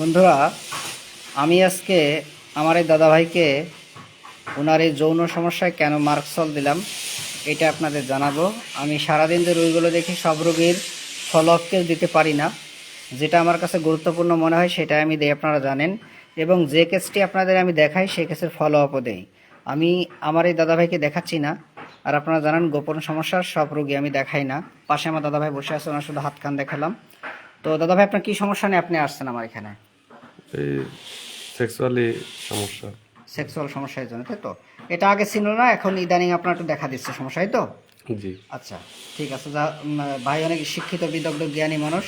বন্ধুরা, আমি আজকে আমার এই দাদাভাইকে ওনার এই যৌন সমস্যায় কেন মার্কসল দিলাম, এটা আপনাদের জানাব। আমি সারাদিন যে রোগীগুলো দেখি, সব রোগীর ফলোআপকে দিতে পারি না। যেটা আমার কাছে গুরুত্বপূর্ণ মনে হয় সেটা আমি দিই, আপনারা জানেন। এবং যে কেসটি আপনাদের আমি দেখাই, সেই কেসের ফলো আপও দেই। আমি আমার এই দাদাভাইকে দেখাচ্ছি না, আর আপনারা জানেন, গোপন সমস্যার সব রোগী আমি দেখাই না। পাশে আমার দাদাভাই বসে আছে, ওনার শুধু হাত কান দেখালাম। তো দাদাভাই, আপনার কী সমস্যা নিয়ে আপনি আসছেন আমার এখানে? এই সেক্সুয়ালি সমস্যা। সেক্সুয়াল সমস্যার জন্য তাই তো? এটা আগে ছিল না এখন ইদানিং আপনার একটু দেখা দিচ্ছে সমস্যা তাই তো? জি। আচ্ছা ঠিক আছে যা ভাই অনেক শিক্ষিত বিদগ্ধ জ্ঞানী মানুষ।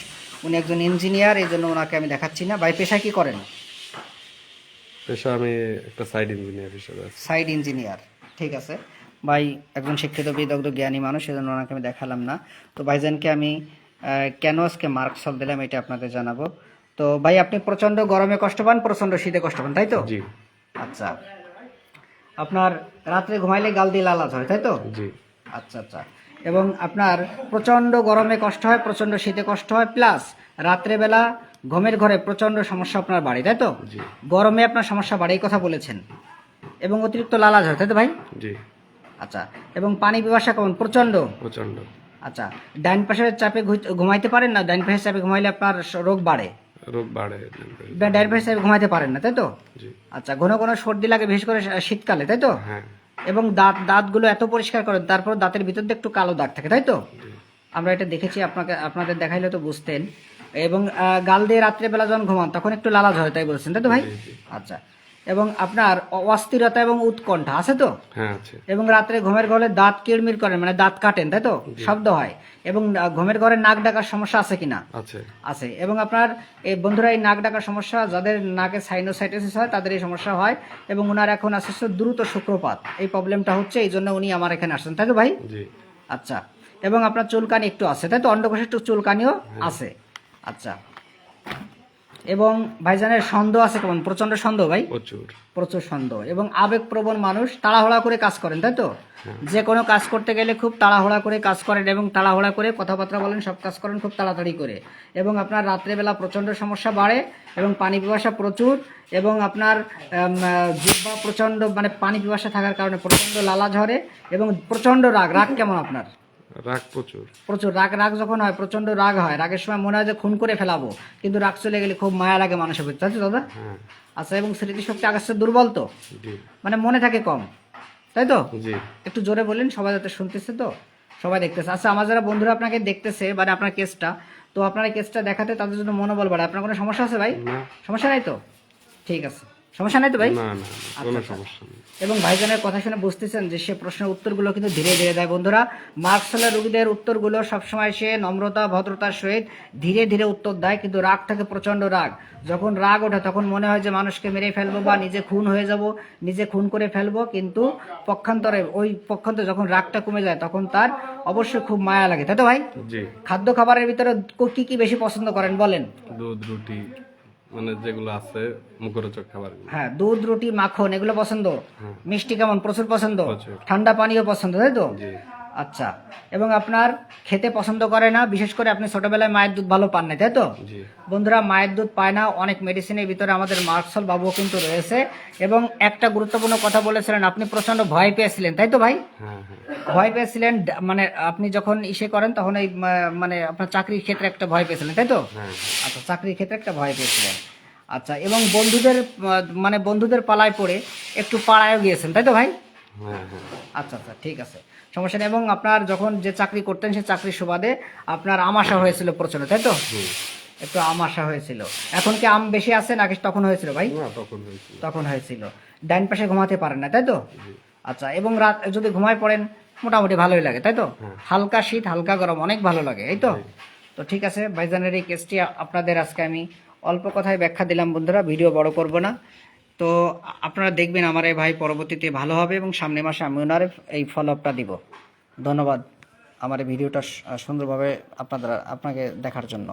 উনি একজন ইঞ্জিনিয়ার এই জন্য ওনাকে আমি দেখাচ্ছি না। ভাই পেশায় কি করেন? পেশা আমি একটা সাইড ইঞ্জিনিয়ার হিসেবে সাইড ইঞ্জিনিয়ার ঠিক আছে। ভাই একজন শিক্ষিত বিদগ্ধ জ্ঞানী মানুষ সেজন্য ওনাকে আমি দেখালাম না। তো ভাইজানকে আমি কেন আজকে মার্ক সল দিলাম এটা আপনাদের জানাব। তো ভাই আপনি প্রচণ্ড গরমে কষ্ট পান প্রচণ্ড শীতে কষ্ট পান তাই তো? জি। আচ্ছা। আপনার রাত্রে ঘুমাইলে গাল দিয়ে লালাজ হয় তাই তো? জি। আচ্ছা আচ্ছা। এবং আপনার প্রচণ্ড গরমে কষ্ট হয় প্রচণ্ড শীতে কষ্ট হয় প্লাস রাত্রেবেলা ঘুমের ঘরে প্রচণ্ড সমস্যা আপনার বাড়ে তাই তো? জি। গরমে আপনার সমস্যা বাড়ে এই কথা বলেছেন। এবং অতিরিক্ত লালাজ হয় তাই তো ভাই? জি। আচ্ছা। এবং পানি পিপাসা কেমন? প্রচণ্ড প্রচণ্ড আচ্ছা। ডাইন পাশের চাপে ঘুমাইতে পারেন না? ডাইন পাশের চাপে ঘুমাইলে আপনার রোগ বাড়ে? রোগ বাড়ে ঘুমাইতে পারেন না তাই তো? আচ্ছা ঘন ঘন সর্দি লাগে বিশেষ করে শীতকালে তাই তো? হ্যাঁ। এবং দাঁত দাঁতগুলো এত পরিষ্কার করেন তারপর দাঁতের ভিতর দিয়ে একটু কালো দাগ থাকে তাই তো? আমরা এটা দেখেছি আপনাকে আপনাদের দেখাইলে তো বুঝতেন। এবং গাল দিয়ে রাত্রেবেলা যখন ঘুমান তখন একটু লালাজ হয় তাই বলছেন তাই তো ভাই। আচ্ছা। এবং আপনার অস্থিরতা এবং উৎকণ্ঠা আছে তো? হ্যাঁ এবং রাত্রে ঘুমের ঘরে দাঁত কিড়মির করেন মানে দাঁত কাটেন তাই তো? শব্দ হয়। এবং ঘুমের ঘরে নাক ডাকার সমস্যা আছে কিনা? আছে। আছে। এবং আপনার এই বন্ধুরা এই নাক ডাকার সমস্যা যাদের নাকে সাইনোসাইটিস হয় তাদের এই সমস্যা হয়। এবং ওনার এখন আস্তে দ্রুত শুক্রপাত এই প্রবলেমটা হচ্ছে এই জন্য উনি আমার এখানে আসছেন তাই তো ভাই? আচ্ছা। এবং আপনার চুলকানি একটু আছে তাই তো? অন্ডকোষে একটু চুলকানিও আছে। আচ্ছা। এবং ভাইজানের সন্দেহ আছে কেমন? প্রচণ্ড সন্দেহ ভাই? প্রচুর। প্রচুর সন্দেহ। এবং আবেগপ্রবণ মানুষ তাড়াহুড়া করে কাজ করেন তাই তো? যে কোনো কাজ করতে গেলে খুব তাড়াহুড়া করে কাজ করেন এবং তাড়াহুড়া করে কথাবার্তা বলেন সব কাজ করেন খুব তাড়াতাড়ি করে। এবং আপনার রাত্রেবেলা প্রচণ্ড সমস্যা বাড়ে এবং পানি পিপাসা প্রচুর এবং আপনার জিহ্বা প্রচণ্ড মানে পানি পিপাসা থাকার কারণে প্রচণ্ড লালা ঝরে এবং প্রচণ্ড রাগ। রাগ কেমন আপনার? রাগ প্রচুর। প্রচুর রাগ রাগ যখন হয় প্রচণ্ড রাগ হয় রাগের সময় মনে হয় যে খুন করে ফেলাবো কিন্তু রাগ চলে গেলে খুব মায়া লাগে মানুষের দাদা? হ্যাঁ। আচ্ছা এবং স্মৃতিশক্তি আকাশে দুর্বল তো? মানে মনে থাকে কম তাই তো? একটু জোরে বললেন সবাই যাতে শুনতেছে তো? সবাই দেখতেছে। আচ্ছা আমার যারা বন্ধুরা আপনাকে দেখতেছে মানে আপনার কেসটা তো আপনার কেসটা দেখাতে তাদের জন্য মনোবল বাড়ে আপনার কোনো সমস্যা আছে ভাই? সমস্যা নাই তো? ঠিক আছে। সমস্যা নাই তো ভাই? না না কোনো আচ্ছা। সমস্যা নেই। এবং ভাইজানের কথা শুনে বুঝতেছেন যে সে প্রশ্নের উত্তরগুলো কিন্তু ধীরে ধীরে দেয়। বন্ধুরা মার্কসেলের রোগীদের উত্তরগুলো সবসময় সে নম্রতা ভদ্রতার সহিত ধীরে ধীরে উত্তর দেয় কিন্তু রাগ থাকে প্রচণ্ড রাগ। যখন রাগ ওঠে তখন মনে হয় যে মানুষকে মেরে ফেলব বা নিজে খুন হয়ে যাব নিজে খুন করে ফেলব কিন্তু পক্ষান্তরে ওই পক্ষান্তরে যখন রাগটা কমে যায় তখন তার অবশ্যই খুব মায়া লাগে। তাই তো ভাই? খাদ্য খাবারের ভিতরে কি কি বেশি পছন্দ করেন বলেন? দুধ রুটি। মানে যেগুলো আছে মুখরোচক খাবার হ্যাঁ দুধ রুটি মাখন এগুলো পছন্দ? হ্যাঁ। মিষ্টি কেমন? প্রচুর পছন্দ? ঠান্ডা পানীয় পছন্দ তাই তো? আচ্ছা এবং আপনার খেতে পছন্দ করে না বিশেষ করে আপনি ছোটবেলায় মায়ের দুধ ভালো পান না তাই তো? বন্ধুরা মায়ের দুধ পায় না অনেক মেডিসিনের ভিতরে আমাদের মার্কসল বাবু কিন্তু রয়েছে এবং একটা গুরুত্বপূর্ণ কথা বলেছিলেন আপনি প্রচণ্ড ভয় পেয়েছিলেন তাই তো ভাই? হ্যাঁ হ্যাঁ। ভয় পেয়েছিলেন মানে আপনি যখন ইসে করেন তখন এই মানে আপনার চাকরির ক্ষেত্রে একটা ভয় পেয়েছিলেন তাই তো? হ্যাঁ আচ্ছা চাকরির ক্ষেত্রে একটা ভয় পেয়েছিলেন। আচ্ছা এবং বন্ধুদের মানে বন্ধুদের পালায় পড়ে একটু পাড়ায়ও গিয়েছেন তাই তো ভাই? আচ্ছা আচ্ছা ঠিক আছে। সমস্যা নেই। এবং আপনার যখন যে চাকরি করতেন সেই চাকরির সুবাদে আপনার আমাশা হয়েছিল প্রচণ্ড তাই তো। একটু আমাশা হয়েছিল। এখন কি আম বেশি আছে নাকি তখন হয়েছিল ভাই? তখন হয়েছিল। ডাইন পাশে ঘুমাতে পারেন না তাই তো? আচ্ছা এবং রাত যদি ঘুমায় পড়েন মোটামুটি ভালোই লাগে তাই তো? হ্যাঁ। হালকা শীত হালকা গরম অনেক ভালো লাগে এই তো? তো ঠিক আছে ভাইজানের এই কেসটি আপনাদের আজকে আমি অল্প কথায় ব্যাখ্যা দিলাম বন্ধুরা ভিডিও বড় করব না। তো আপনারা দেখবেন আমার এই ভাই পরবর্তীতে ভালো হবে এবং সামনে মাসে আমি ওনার এই ফলো আপটা দিব। ধন্যবাদ আমার এই ভিডিওটা সুন্দরভাবে আপনাদের, আপনাকে দেখার জন্য।